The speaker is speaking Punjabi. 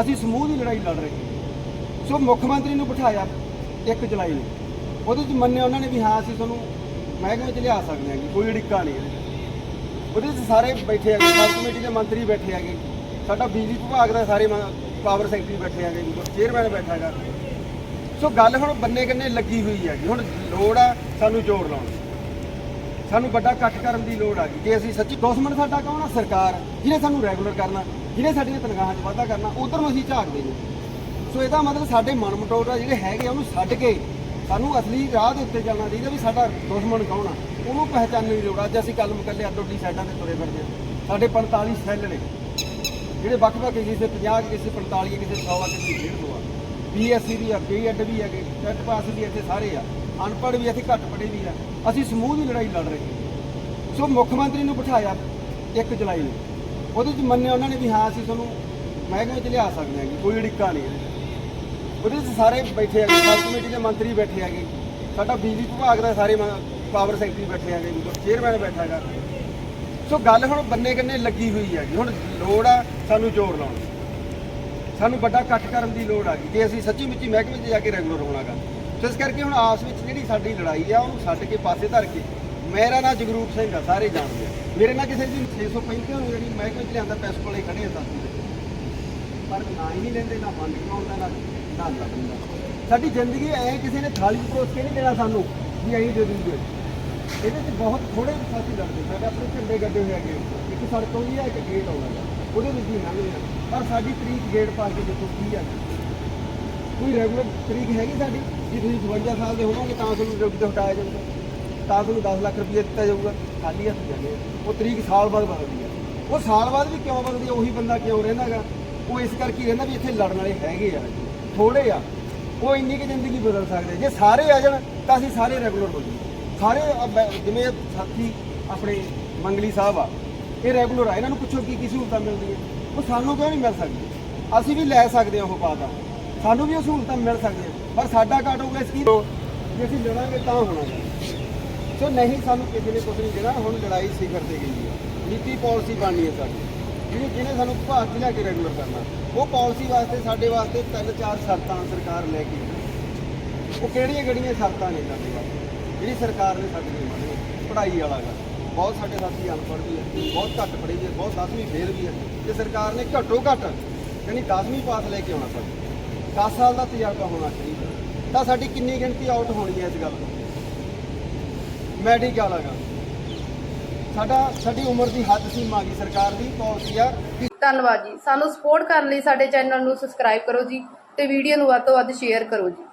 ਅਸੀਂ ਸਮੂਹ ਦੀ ਲੜਾਈ ਲੜ ਰਹੇ ਹਾਂ। ਸੋ ਮੁੱਖ ਮੰਤਰੀ ਨੂੰ ਬਿਠਾਇਆ 1 ਜੁਲਾਈ ਨੂੰ। ਉਹਦੇ ਚ ਮੰਨਿਆ ਉਹਨਾਂ ਨੇ ਵੀ ਹਾਂ, ਅਸੀਂ ਤੁਹਾਨੂੰ ਮਹਿਕਮੇ ਚ ਲਿਆ ਸਕਦੇ ਹਾਂ ਜੀ ਕੋਈ ਅੜਿੱਕਾ ਨਹੀਂ ਉਹਦੇ ਚ ਸਾਰੇ ਬੈਠੇ ਹੈਗੇ ਸਬ ਕਮੇਟੀ ਦੇ ਮੰਤਰੀ ਬੈਠੇ ਹੈਗੇ। ਸਾਡਾ ਬਿਜਲੀ ਵਿਭਾਗ ਦਾ ਸਾਰੇ ਪਾਵਰ ਸੈਕਟਰੀ ਬੈਠੇ ਹੈਗੇ ਜੀ ਚੇਅਰਮੈਨ ਬੈਠਾ ਹੈਗਾ। ਸੋ ਗੱਲ ਹੁਣ ਬੰਨੇ ਕੰਨੇ ਲੱਗੀ ਹੋਈ ਹੈਗੀ ਹੁਣ ਲੋੜ ਆ ਸਾਨੂੰ ਜ਼ੋਰ ਲਾਉਣ ਦੀ। ਸਾਨੂੰ ਵੱਡਾ ਇਕੱਠ ਕਰਨ ਦੀ ਲੋੜ ਆ ਗਈ ਜੇ ਅਸੀਂ ਸੱਚੀ ਦੁਸ਼ਮਣ ਸਾਡਾ ਕੌਣ ਆ? ਸਰਕਾਰ ਜਿਹਨੇ ਸਾਨੂੰ ਰੈਗੂਲਰ ਕਰਨਾ। ਜਿਹਨੇ ਸਾਡੀਆਂ ਤਨਖਾਹਾਂ 'ਚ ਵਾਧਾ ਕਰਨਾ, ਉਧਰ ਨੂੰ ਅਸੀਂ ਝਾਕਦੇ ਨੇ ਸੋ ਇਹਦਾ ਮਤਲਬ ਸਾਡੇ ਮਨਮਟੋਰ ਆ, ਜਿਹੜੇ ਹੈਗੇ ਆ, ਉਹਨੂੰ ਛੱਡ ਕੇ ਸਾਨੂੰ ਅਸਲੀ ਰਾਹ ਦੇ ਉੱਤੇ ਚੱਲਣਾ ਚਾਹੀਦਾ ਵੀ ਸਾਡਾ ਦੁਸ਼ਮਣ ਕੌਣ ਆ। ਉਹਨੂੰ ਪਹਿਚਾਨਣ ਦੀ ਲੋੜ ਅੱਜ ਅਸੀਂ ਕੱਲ ਮੁਕੱਲੇ ਅੱਡੋਡੀ ਸਾਈਡਾਂ ਤੇ ਤੁਰੇ ਫਿਰਦੇ ਆ। ਸਾਡੇ 45 ਸੈੱਲ ਨੇ। ਜਿਹੜੇ ਵੱਖ-ਵੱਖ ਕਿਸੇ 50 ਕਿਸੇ 45 ਕਿਸੇ 100 ਆ, ਕਿਸੇ 150 ਆ। ਬੀਐਸਸੀ ਵੀ ਆ ਬੀਐਡ ਵੀ ਹੈਗੇ ਟੈਟ ਪਾਸ ਵੀ ਇੱਥੇ ਸਾਰੇ ਆ। ਅਨਪੜ੍ਹ ਵੀ ਇੱਥੇ ਘੱਟ ਪੜ੍ਹੇ ਵੀ ਆ। ਅਸੀਂ ਸਮੂਹ ਦੀ ਲੜਾਈ ਲੜ ਰਹੇ ਹਾਂ। ਸੋ ਮੁੱਖ ਮੰਤਰੀ ਨੂੰ ਬਿਠਾਇਆ 1 ਜੁਲਾਈ ਨੂੰ। ਉਹਦੇ ਚ ਮੰਨਿਆ ਉਹਨਾਂ ਨੇ ਵੀ ਹਾਂ ਅਸੀਂ ਤੁਹਾਨੂੰ ਮਹਿਕਮੇ ਚ ਲਿਆ ਸਕਦੇ ਹਾਂ ਜੀ, ਕੋਈ ਅੜਿੱਕਾ ਨਹੀਂ ਇਹਦੇ ਉਹਦੇ ਚ ਸਾਰੇ ਬੈਠੇ ਹੈਗੇ, ਸਬ ਕਮੇਟੀ ਦੇ ਮੰਤਰੀ ਬੈਠੇ ਹੈਗੇ। ਸਾਡਾ ਬਿਜਲੀ ਵਿਭਾਗ ਦਾ ਸਾਰੇ ਮ- ਪਾਵਰ ਸੈਕਟਰੀ ਬੈਠੇ ਹੈਗੇ ਚੇਅਰਮੈਨ ਬੈਠਾ ਹੈਗਾ। ਸੋ ਗੱਲ ਹੁਣ ਬੰਨੇ ਕੰਨੇ ਲੱਗੀ ਹੋਈ ਹੈਗੀ ਹੁਣ ਲੋੜ ਆ ਸਾਨੂੰ ਜ਼ੋਰ ਲਾਉਣ ਦੀ। ਸਾਨੂੰ ਵੱਡਾ ਇਕੱਠ ਕਰਨ ਦੀ ਲੋੜ ਆ ਗਈ ਜੇ ਅਸੀਂ ਸੱਚੀ ਮੁੱਚੀ ਮਹਿਕਮੇ 'ਚ ਜਾ ਕੇ ਰੈਗੂਲਰ ਹੋਣਾਗਾ ਸੋ ਇਸ ਕਰਕੇ ਹੁਣ ਆਪਸ ਵਿੱਚ ਜਿਹੜੀ ਸਾਡੀ ਲੜਾਈ ਆ, ਉਹਨੂੰ ਛੱਡ ਕੇ ਪਾਸੇ ਧਰ ਕੇ ਮੇਰਾ ਨਾਂ ਜਗਰੂਪ ਸਿੰਘ ਆ, ਸਾਰੇ ਜਾਣਦੇ ਆ। ਮੇਰੇ ਨਾਲ ਕਿਸੇ ਦੀ 635 ਨੂੰ ਜਿਹੜੀ ਮੈਂ 'ਚ ਲਿਆਂਦਾ ਪੈਸੇ ਕੋਲੇ ਖੜੇ ਆ ਸਾਥੀ। ਦੇ ਪਰ ਨਾ ਹੀ ਨਹੀਂ ਲੈਂਦੇ, ਨਾ ਬੰਦ ਕਰਾਉਂਦਾ ਨਾ ਨਾ ਲੱਗਦਾ ਸਾਡੀ ਜ਼ਿੰਦਗੀ ਐ, ਕਿਸੇ ਨੇ ਥਾਲੀ 'ਚ ਪਰੋਸ ਕੇ ਨਹੀਂ ਦੇਣਾ ਸਾਨੂੰ, ਵੀ ਐਂ ਦੇ ਦੂਗੇ। ਇਹਦੇ 'ਚ ਬਹੁਤ ਥੋੜੇ ਸਾਥੀ ਲੜਦੇ ਸਾਡੇ ਆਪਣੇ ਝੰਡੇ ਗੱਡੇ ਹੋਏ ਹੈਗੇ। ਇੱਕ ਸੜਕ ਆਉਂਦੀ ਹੈ, ਇੱਕ ਗੇਟ ਆਉਂਦਾ ਗਾ। ਉਹਦੇ ਵਿੱਚ ਹੀ ਲੰਘਦੇ ਆ। ਪਰ ਸਾਡੀ ਤਰੀਕ ਗੇਟ ਪਾ ਕੇ ਦੇਖੋ ਕੀ ਆ। ਕੋਈ ਰੈਗੂਲਰ ਤਰੀਕ ਹੈਗੀ ਸਾਡੀ? ਜੇ ਤੁਸੀਂ 52 ਸਾਲ ਦੇ ਹੋਵੋਗੇ, ਤਾਂ ਤੁਹਾਨੂੰ ਡਿਊਟੀ ਤੋਂ ਹਟਾਇਆ ਜਾਊਗਾ। ਤਾਂ ਤੁਹਾਨੂੰ 10 ਲੱਖ ਰੁਪਏ ਦਿੱਤਾ ਜਾਊਗਾ। ਖਾਲੀ ਹੱਥ ਜਾਂਦੇ ਆ। ਉਹ ਤਰੀਕ ਸਾਲ ਬਾਅਦ ਬਦਲਦੀ ਆ। ਉਹ ਸਾਲ ਬਾਅਦ ਵੀ ਕਿਉਂ ਬਦਲਦੀ ਆ? ਉਹੀ ਬੰਦਾ ਕਿਉਂ ਰਹਿੰਦਾਗਾ ਉਹ ਇਸ ਕਰਕੇ ਰਹਿੰਦਾ ਵੀ ਇੱਥੇ ਲੜਨ ਵਾਲੇ ਹੈਗੇ ਆ। ਥੋੜੇ ਆ। ਉਹ ਇੰਨੀ ਕਿ ਜ਼ਿੰਦਗੀ ਬਦਲ ਸਕਦੇ ਜੇ ਸਾਰੇ ਆ ਜਾਣ, ਤਾਂ ਅਸੀਂ ਸਾਰੇ ਰੈਗੂਲਰ ਹੋ ਜਾਈਏ। ਸਾਰੇ ਜਿਵੇਂ ਸਾਥੀ ਆਪਣੇ ਮੰਗਲੀ ਸਾਹਿਬ ਆ, ਇਹ ਰੈਗੂਲਰ ਆ। ਇਹਨਾਂ ਨੂੰ ਪੁੱਛੋ ਕੀ ਕੀ ਸਹੂਲਤਾਂ ਮਿਲਦੀਆਂ। ਉਹ ਸਾਨੂੰ ਕਿਉਂ ਨਹੀਂ ਮਿਲ ਸਕਦੀ ਅਸੀਂ ਵੀ ਲੈ ਸਕਦੇ ਹਾਂ ਉਹ ਪਾਤਾ ਸਾਨੂੰ ਵੀ ਉਹ ਸਹੂਲਤਾਂ ਮਿਲ ਸਕਦੀਆਂ। ਪਰ ਸਾਡਾ ਘਾਟ ਹੋਊਗਾ ਇਸ ਕੀ ਜੇ ਅਸੀਂ ਲੜਾਂਗੇ ਤਾਂ ਹੋਣਾ। ਸੋ ਨਹੀਂ ਸਾਨੂੰ ਕਿਸੇ ਨੇ ਕੁਝ ਨਹੀਂ ਦੇਣਾ, ਹੁਣ ਲੜਾਈ ਸਿਖਰ ਤੇ ਗਈ ਹੈ। ਨੀਤੀ ਪਾਲਿਸੀ ਬਣਨੀ ਹੈ ਸਾਡੀ। ਜਿਹਨੇ ਜਿਹਨੇ ਸਾਨੂੰ ਭਾਰਤ 'ਚ ਲਿਆ ਕੇ ਰੈਗੂਲਰ ਕਰਨਾ। ਉਹ ਪਾਲਿਸੀ ਵਾਸਤੇ, ਸਾਡੇ ਵਾਸਤੇ ਤਿੰਨ ਚਾਰ ਸ਼ਰਤਾਂ ਸਰਕਾਰ ਲੈ ਕੇ ਉਹ ਕਿਹੜੀਆਂ ਕਿਹੜੀਆਂ ਸ਼ਰਤਾਂ ਨੇ ਸਾਡੇ ਵਾਸਤੇ? ਜਿਹੜੀ ਸਰਕਾਰ ਨੇ ਸਾਡੇ ਲਈ ਮੰਨੀ ਪੜ੍ਹਾਈ ਵਾਲਾ ਗੱਲ ਬਹੁਤ ਸਾਡੇ ਸਾਥੀ ਅਨਪੜ੍ਹ ਵੀ ਹੈ। ਬਹੁਤ ਘੱਟ ਪੜ੍ਹੇ ਵੀ ਹੈ। ਬਹੁਤ 10ਵੀਂ ਫੇਲ ਵੀ ਹੈ। ਤੇ ਸਰਕਾਰ ਨੇ ਘੱਟੋ ਘੱਟ, ਯਾਨੀ 10ਵੀਂ ਪਾਸ ਲੈ ਕੇ ਆਉਣਾ ਸਾਨੂੰ 10 ਸਾਲ ਦਾ ਤਜਰਬਾ ਹੋਣਾ ਚਾਹੀਦਾ। ਤਾਂ ਸਾਡੀ ਕਿੰਨੀ ਗਿਣਤੀ ਆਊਟ ਹੋਣੀ ਹੈ ਇਸ ਗੱਲ ਤੋਂ? ਮੈਡੀਕਲ ਹੈਗਾ ਸਾਡਾ, ਸਾਡੀ ਉਮਰ ਦੀ ਹੱਦ ਸੀਮਾ ਗਈ ਸਰਕਾਰ ਦੀ ਪਾਲਿਸੀ ਆ ਕਿ ਧੰਨਵਾਦ ਜੀ। ਸਾਨੂੰ ਸਪੋਰਟ ਕਰਨ ਲਈ ਸਾਡੇ ਚੈਨਲ ਨੂੰ ਸਬਸਕ੍ਰਾਈਬ ਕਰੋ ਜੀ ਤੇ ਵੀਡੀਓ ਨੂੰ ਵੱਧ ਤੋਂ ਵੱਧ ਸ਼ੇਅਰ ਕਰੋ ਜੀ।